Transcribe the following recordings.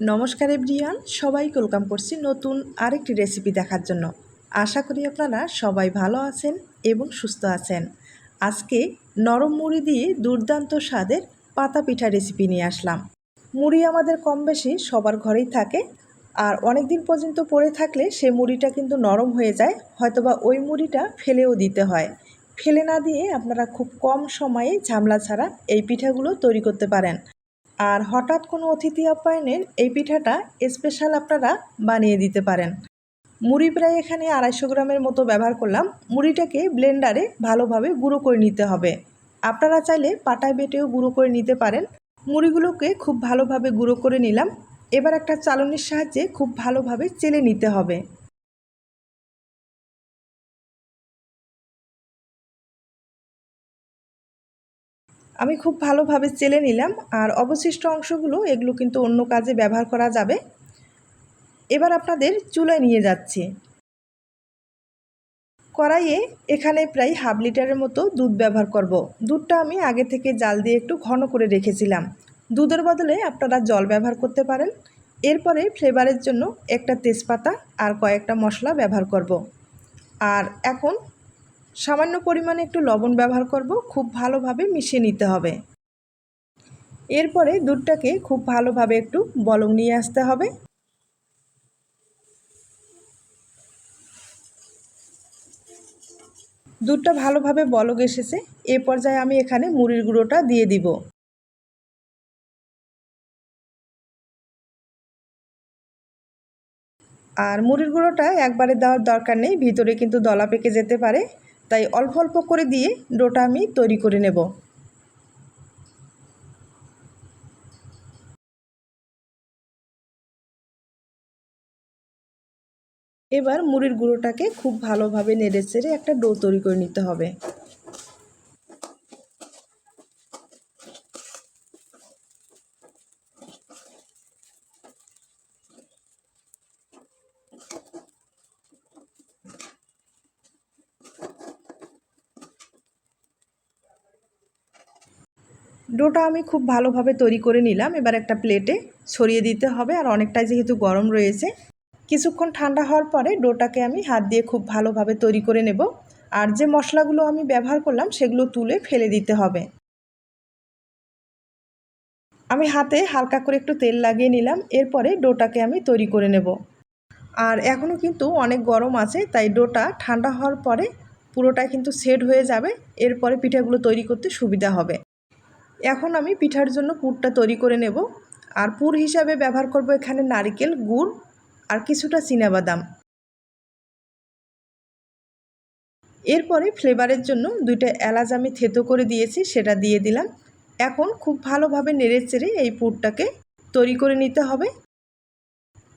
নমস্কার এভরিয়ান সবাই ওয়েলকাম করছি নতুন আরেকটি রেসিপি দেখার জন্য। আশা করি আপনারা সবাই ভালো আছেন এবং সুস্থ আছেন। আজকে নরম মুড়ি দিয়ে দুর্দান্ত স্বাদের পাতা পিঠা রেসিপি নিয়ে আসলাম। মুড়ি আমাদের কম বেশি সবার ঘরেই থাকে, আর অনেক দিন পর্যন্ত পড়ে থাকলে সে মুড়িটা কিন্তু নরম হয়ে যায়, হয়তোবা ওই মুড়িটা ফেলেও দিতে হয়। ফেলে না দিয়ে আপনারা খুব কম সময়ে ঝামলা ছাড়া এই পিঠাগুলো তৈরি করতে পারেন। আর হঠাৎ কোনো অতিথি আপ্যায়নের এই পিঠাটা স্পেশাল আপনারা বানিয়ে দিতে পারেন। মুড়ি প্রায় এখানে আড়াইশো গ্রামের মতো ব্যবহার করলাম। মুড়িটাকে ব্লেন্ডারে ভালোভাবে গুঁড়ো করে নিতে হবে। আপনারা চাইলে পাটায় বেটেও গুঁড়ো করে নিতে পারেন। মুড়িগুলোকে খুব ভালোভাবে গুঁড়ো করে নিলাম। এবার একটা চালনির সাহায্যে খুব ভালোভাবে চেলে নিতে হবে। আমি খুব ভালোভাবে চেলে নিলাম আর অবশিষ্ট অংশগুলো এগুলো কিন্তু অন্য কাজে ব্যবহার করা যাবে এবার আপনাদের চুলায় নিয়ে যাচ্ছি কড়াইয়ে এখানে প্রায় হাফ লিটারের মতো দুধ ব্যবহার করব। দুধটা আমি আগে থেকে জাল দিয়ে একটু ঘন করে রেখেছিলাম দুধের বদলে আপনারা জল ব্যবহার করতে পারেন এরপরে ফ্লেভারের জন্য একটা তেজপাতা আর কয়েকটা মশলা ব্যবহার করব। আর এখন সামান্য পরিমাণে একটু লবণ ব্যবহার করব, খুব ভালোভাবে মিশিয়ে নিতে হবে। এরপরে দুধটাকে খুব ভালোভাবে একটু বলং নিয়ে আসতে হবে। দুধটা ভালোভাবে বলক এসেছে, এ পর্যায়ে আমি এখানে মুড়ির গুঁড়োটা দিয়ে দিব। আর মুড়ির গুঁড়োটা একবারে দেওয়ার দরকার নেই, ভিতরে কিন্তু দলা পেকে যেতে পারে। তাই অল্প অল্প করে দিয়ে ডোটা আমি তৈরি করে নেব। এবার মুড়ির গুঁড়োটাকে খুব ভালোভাবে নেড়ে চেড়ে একটা ডো তৈরি করে নিতে হবে। ডোটা আমি খুব ভালোভাবে তৈরি করে নিলাম। এবার একটা প্লেটে ছড়িয়ে দিতে হবে আর অনেকটাই যেহেতু গরম রয়েছে। কিছুক্ষণ ঠান্ডা হওয়ার পরে ডোটাকে আমি হাত দিয়ে খুব ভালোভাবে তৈরি করে নেব। আর যে মশলাগুলো আমি ব্যবহার করলাম সেগুলো তুলে ফেলে দিতে হবে। আমি হাতে হালকা করে একটু তেল লাগিয়ে নিলাম। এরপরে ডোটাকে আমি তৈরি করে নেব। আর এখনও কিন্তু অনেক গরম আছে, তাই ডোটা ঠান্ডা হওয়ার পরে পুরোটাই কিন্তু সেট হয়ে যাবে। এরপরে পিঠাগুলো তৈরি করতে সুবিধা হবে। এখন আমি পিঠার জন্য পুরটা তৈরি করে নেব। আর পুর হিসাবে ব্যবহার করব এখানে নারিকেল, গুড় আর কিছুটা বাদাম এরপরে ফ্লেভারের জন্য দুইটা এলাচ আমি থেতো করে দিয়েছি, সেটা দিয়ে দিলাম। এখন খুব ভালোভাবে নেড়ে চেড়ে এই পুরটাকে তৈরি করে নিতে হবে।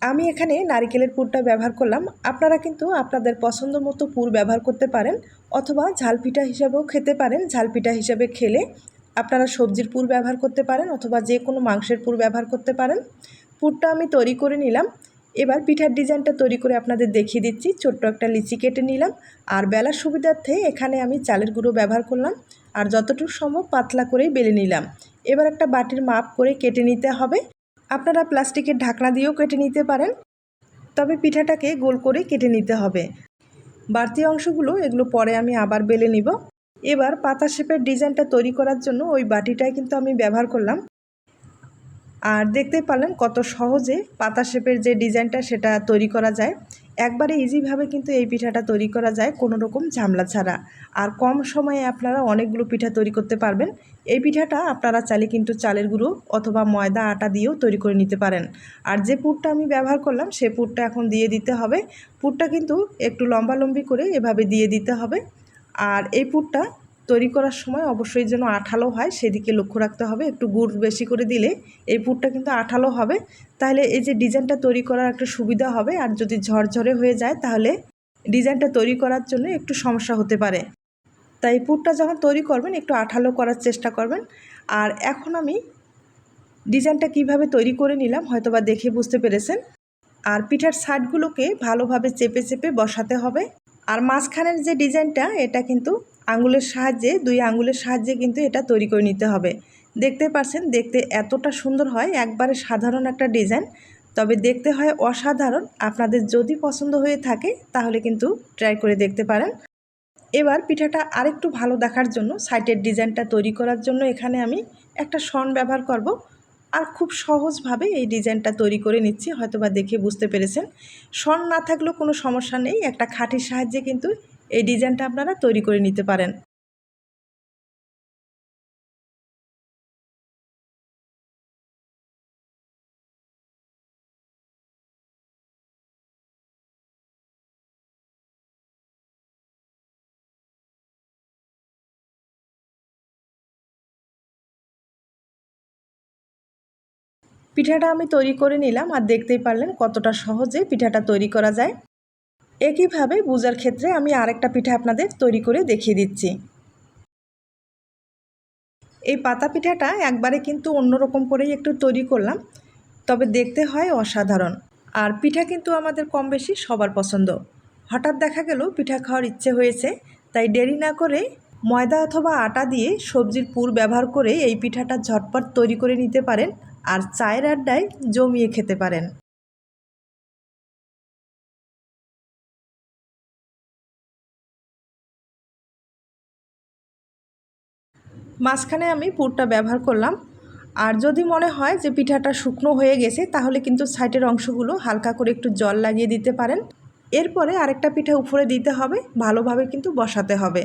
আমি এখানে নারিকেলের পুরটা ব্যবহার করলাম। আপনারা কিন্তু আপনাদের পছন্দ মতো পুর ব্যবহার করতে পারেন অথবা ঝালপিঠা হিসাবেও খেতে পারেন। ঝালপিঠা হিসাবে খেলে আপনারা সবজির পুর ব্যবহার করতে পারেন অথবা যে কোনো মাংসের পুর ব্যবহার করতে পারেন। পুরটা আমি তৈরি করে নিলাম। এবার পিঠার ডিজাইনটা তৈরি করে আপনাদের দেখিয়ে দিচ্ছি। ছোট্ট একটা লিচি কেটে নিলাম। আর বেলার সুবিধার্থে এখানে আমি চালের গুঁড়ো ব্যবহার করলাম। আর যতটুকু সম্ভব পাতলা করেই বেলে নিলাম। এবার একটা বাটির মাপ করে কেটে নিতে হবে। আপনারা প্লাস্টিকের ঢাকনা দিয়েও কেটে নিতে পারেন। তবে পিঠাটাকে গোল করে কেটে নিতে হবে। বাড়তি অংশগুলো এগুলো পরে আমি আবার বেলে নিব। এবার পাতা শেপের ডিজাইনটা তৈরি করার জন্য ওই বাটিটাই কিন্তু আমি ব্যবহার করলাম। আর দেখতে পারলেন কত সহজে পাতা শেপের যে ডিজাইনটা সেটা তৈরি করা যায়। একবারে ইজিভাবে কিন্তু এই পিঠাটা তৈরি করা যায়, কোনো রকম ঝামলা ছাড়া। আর কম সময়ে আপনারা অনেকগুলো পিঠা তৈরি করতে পারবেন। এই পিঠাটা আপনারা চাইলে কিন্তু চালের গুঁড়ো অথবা ময়দা, আটা দিয়েও তৈরি করে নিতে পারেন। আর যে পুরটা আমি ব্যবহার করলাম সে পুরটা এখন দিয়ে দিতে হবে। পুরটা কিন্তু একটু লম্বালম্বি করে এভাবে দিয়ে দিতে হবে। আর এই পুরটা তৈরি করার সময় অবশ্যই যেন আঠালো হয়, সেদিকে লক্ষ্য রাখতে হবে। একটু গুড় বেশি করে দিলে এই পুরটা কিন্তু আঠালো হবে। তাহলে এই যে ডিজাইনটা তৈরি করার একটা সুবিধা হবে, আর যদি ঝরঝরে হয়ে যায় তাহলে ডিজাইনটা তৈরি করার জন্য একটু সমস্যা হতে পারে। তাই পুরটা যখন তৈরি করবেন, একটু আঠালো করার চেষ্টা করবেন। আর এখন আমি ডিজাইনটা কীভাবে তৈরি করে নিলাম হয়তোবা দেখে বুঝতে পেরেছেন। আর পিঠার সাইডগুলোকে ভালোভাবে চেপে চেপে বসাতে হবে। আর মাঝখানের যে ডিজাইনটা, এটা কিন্তু আঙুলের সাহায্যে, দুই আঙুলের সাহায্যে কিন্তু এটা তৈরি করে নিতে হবে। দেখতে পাচ্ছেন দেখতে এতটা সুন্দর হয়, একবারে সাধারণ একটা ডিজাইন। তবে দেখতে হয় অসাধারণ। আপনাদের যদি পছন্দ হয়ে থাকে, তাহলে কিন্তু ট্রাই করে দেখতে পারেন। এবার পিঠাটা আরেকটু ভালো দেখার জন্য সাইটের ডিজাইনটা তৈরি করার জন্য এখানে আমি একটা শন ব্যবহার করব। আর খুব সহজভাবে এই ডিজাইনটা তৈরি করে নিচ্ছি হয়তো বা দেখে বুঝতে পেরেছেন। শন না থাকলেও কোনো সমস্যা নেই, একটা খাঁটির সাহায্যে কিন্তু এই ডিজাইনটা আপনারা তৈরি করে নিতে পারেন। পিঠাটা আমি তৈরি করে নিলাম আর দেখতেই পারলেন কতটা সহজে পিঠাটা তৈরি করা যায়। একইভাবে বুজার ক্ষেত্রে আমি আরেকটা পিঠা আপনাদের তৈরি করে দেখিয়ে দিচ্ছি। এই পাতা পিঠাটা একবারে কিন্তু অন্যরকম করেই একটু তৈরি করলাম, তবে দেখতে হয় অসাধারণ। আর পিঠা কিন্তু আমাদের কম বেশি সবার পছন্দ। হঠাৎ দেখা গেল পিঠা খাওয়ার ইচ্ছে হয়েছে, তাই দেরি না করে ময়দা অথবা আটা দিয়ে সবজির পুর ব্যবহার করে এই পিঠাটা ঝটপট তৈরি করে নিতে পারেন। আর চায়ের আড্ডায় জমিয়ে খেতে পারেন। মাঝখানে আমি পুরটা ব্যবহার করলাম। আর যদি মনে হয় যে পিঠাটা শুকনো হয়ে গেছে, তাহলে কিন্তু সাইডের অংশগুলো হালকা করে একটু জল লাগিয়ে দিতে পারেন। এরপরে আরেকটা পিঠা উপরে দিতে হবে, ভালোভাবে কিন্তু বসাতে হবে।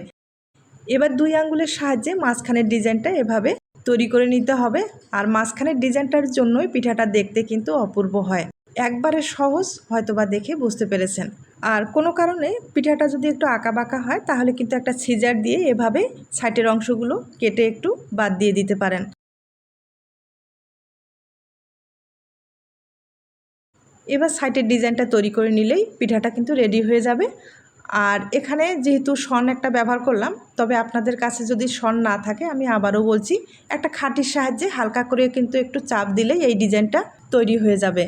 এবার দুই আঙ্গুলের সাহায্যে মাঝখানের ডিজাইনটা এভাবে তৈরি করে নিতে হবে আর মাঝখানের ডিজাইনটার জন্যই পিঠাটা দেখতে কিন্তু অপূর্ব হয়। একবারে সহজ হয়তোবা দেখে বুঝতে পেরেছেন। আর কোনো কারণে পিঠাটা যদি একটু আঁকা বাঁকা হয়, তাহলে কিন্তু একটা সিজার দিয়ে এভাবে সাইটের অংশগুলো কেটে একটু বাদ দিয়ে দিতে পারেন। এবার সাইটের ডিজাইনটা তৈরি করে নিলেই পিঠাটা কিন্তু রেডি হয়ে যাবে। আর এখানে যেহেতু সন একটা ব্যবহার করলাম, তবে আপনাদের কাছে যদি সন না থাকে, আমি আবারও বলছি, একটা খাঁটির সাহায্যে হালকা করে কিন্তু একটু চাপ দিলেই এই ডিজাইনটা তৈরি হয়ে যাবে।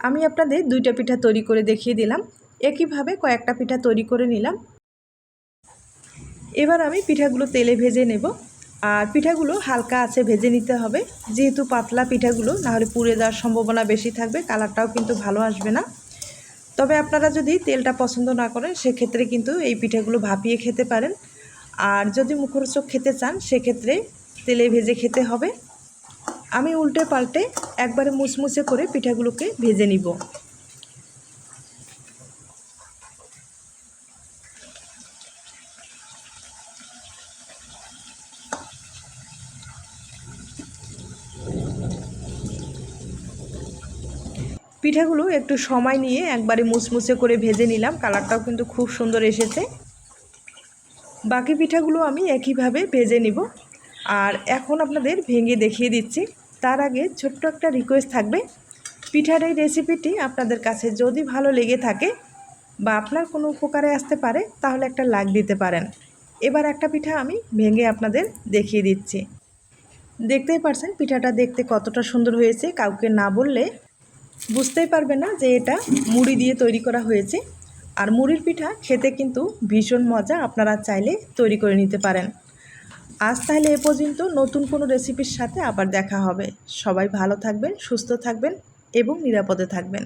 আমি আপনাদের দুইটা পিঠা তৈরি করে দেখিয়ে দিলাম। একইভাবে কয়েকটা পিঠা তৈরি করে নিলাম। এবার আমি পিঠাগুলো তেলে ভেজে নেব। আর পিঠাগুলো হালকা আছে ভেজে নিতে হবে। যেহেতু পাতলা পিঠাগুলো, নাহলে পুড়ে যাওয়ার সম্ভাবনা বেশি থাকবে, কালারটাও কিন্তু ভালো আসবে না। তবে আপনারা যদি তেলটা পছন্দ না করেন, সেক্ষেত্রে কিন্তু এই পিঠাগুলো ভাপিয়ে খেতে পারেন। আর যদি মুখরোচক খেতে চান, সেক্ষেত্রে তেলে ভেজে খেতে হবে। আমি উল্টে পাল্টে একবারে মুচমুচে করে পিঠাগুলোকে ভেজে নিব। পিঠাগুলো একটু সময় নিয়ে একবারে মুচমুচে করে ভেজে নিলাম। কালারটাও কিন্তু খুব সুন্দর এসেছে। বাকি পিঠাগুলো আমি একইভাবে ভেজে নিব। আর এখন আপনাদের ভেঙে দেখিয়ে দিচ্ছি। তার আগে ছোট্ট একটা রিকোয়েস্ট থাকবে। পিঠার এই রেসিপিটি আপনাদের কাছে যদি ভালো লেগে থাকে বা আপনার কোনো উপকারে আসতে পারে, তাহলে একটা লাগ দিতে পারেন। এবার একটা পিঠা আমি ভেঙে আপনাদের দেখিয়ে দিচ্ছি। দেখতেই পারছেন পিঠাটা দেখতে কতটা সুন্দর হয়েছে। কাউকে না বললে বুঝতেই পারবে না যে এটা মুড়ি দিয়ে তৈরি করা হয়েছে। আর মুড়ির পিঠা খেতে কিন্তু ভীষণ মজা, আপনারা চাইলে তৈরি করে নিতে পারেন। আজ তাহলে এ পর্যন্ত, নতুন কোনো রেসিপির সাথে আবার দেখা হবে। সবাই ভালো থাকবেন, সুস্থ থাকবেন এবং নিরাপদে থাকবেন।